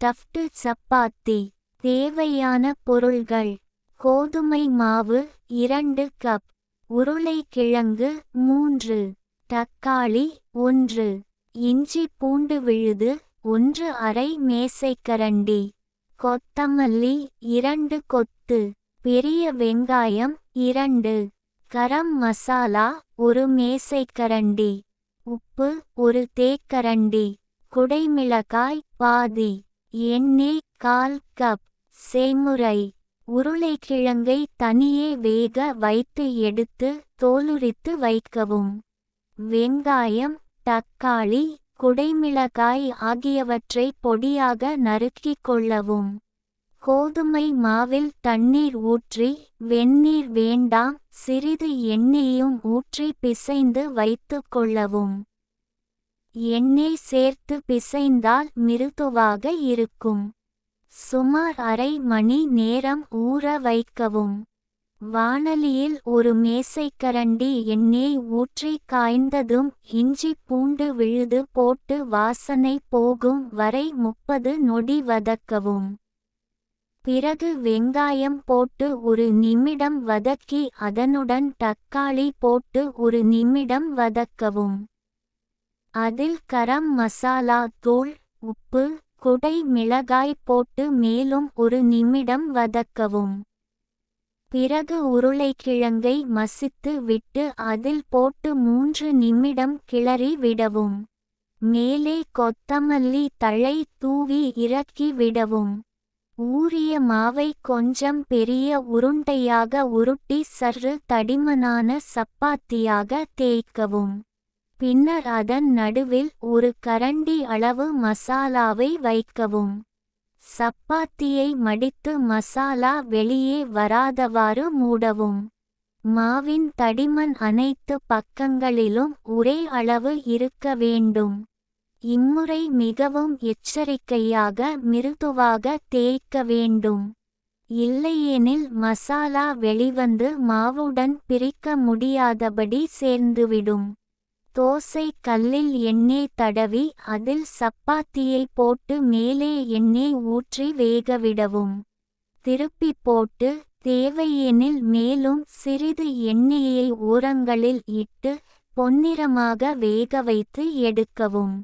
Stuffed chapati தேவையான பொருள்கள். கோதுமை மாவு இரண்டு கப். உருளைக்கிழங்கு மூன்று. தக்காளி ஒன்று. இஞ்சி பூண்டு விழுது ஒன்று அரை மேசைக்கரண்டி. கொத்தமல்லி இரண்டு கொத்து. பெரிய வெங்காயம் இரண்டு. கரம் மசாலா ஒரு மேசைக்கரண்டி. உப்பு ஒரு தேக்கரண்டி. குடைமிளகாய் பாதி. எண்ணெய் கால் கப் செய்முறை உருளைக்கிழங்கை தனியே வேக வைத்து எடுத்து தோலுரித்து வைக்கவும். வெங்காயம் தக்காளி குடைமிளகாய் ஆகியவற்றை பொடியாக நறுக்கிக் கொள்ளவும். கோதுமை மாவில் தண்ணீர் ஊற்றி வெந்நீர் வேண்டாம் சிறிது எண்ணெயும் ஊற்றி பிசைந்து வைத்துக் கொள்ளவும். எண்ணெய் சேர்த்து பிசைந்தால் மிருதுவாக இருக்கும். சுமார் அரை மணி நேரம் ஊற வைக்கவும். வானலியில் ஒரு மேசைக்கரண்டி எண்ணெய் ஊற்றி காய்ந்ததும் இஞ்சி பூண்டு விழுது போட்டு வாசனை போகும் வரை முப்பது நொடி வதக்கவும். பிறகு வெங்காயம் போட்டு ஒரு நிமிடம் வதக்கி அதனுடன் தக்காளி போட்டு ஒரு நிமிடம் வதக்கவும். அதில் கரம் மசாலா தூள் உப்பு குடை மிளகாய் போட்டு மேலும் ஒரு நிமிடம் வதக்கவும். பிறகு உருளைக்கிழங்கை மசித்து விட்டு அதில் போட்டு மூன்று நிமிடம் கிளறி விடவும். மேலே கொத்தமல்லி தழை தூவி இறக்கி விடவும். ஊறிய மாவை கொஞ்சம் பெரிய உருண்டையாக உருட்டி சற்று தடிமனான சப்பாத்தியாக தேய்க்கவும். பின்னர் அதன் நடுவில் ஒரு கரண்டி அளவு மசாலாவை வைக்கவும். சப்பாத்தியை மடித்து மசாலா வெளியே வராதவாறு மூடவும். மாவின் தடிமன் அனைத்து பக்கங்களிலும் ஒரே அளவு இருக்க வேண்டும். இம்முறை மிகவும் எச்சரிக்கையாக மிருதுவாக தேய்க்க வேண்டும். இல்லையெனில் மசாலா வெளிவந்து மாவுடன் பிரிக்க முடியாதபடி சேர்ந்துவிடும். தோசை கல்லில் எண்ணெய் தடவி அதில் சப்பாத்தியை போட்டு மேலே எண்ணெய் ஊற்றி வேகவிடவும் திருப்பி போட்டு தேவையெனில் மேலும் சிறிது எண்ணெயை ஓரங்களில் இட்டு பொன்னிறமாக வேக வைத்து எடுக்கவும்.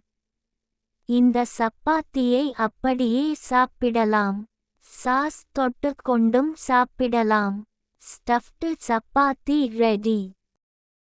இந்த சப்பாத்தியை அப்படியே சாப்பிடலாம். சாஸ் தொட்டு கொண்டும் சாப்பிடலாம். Stuffed chapati ready.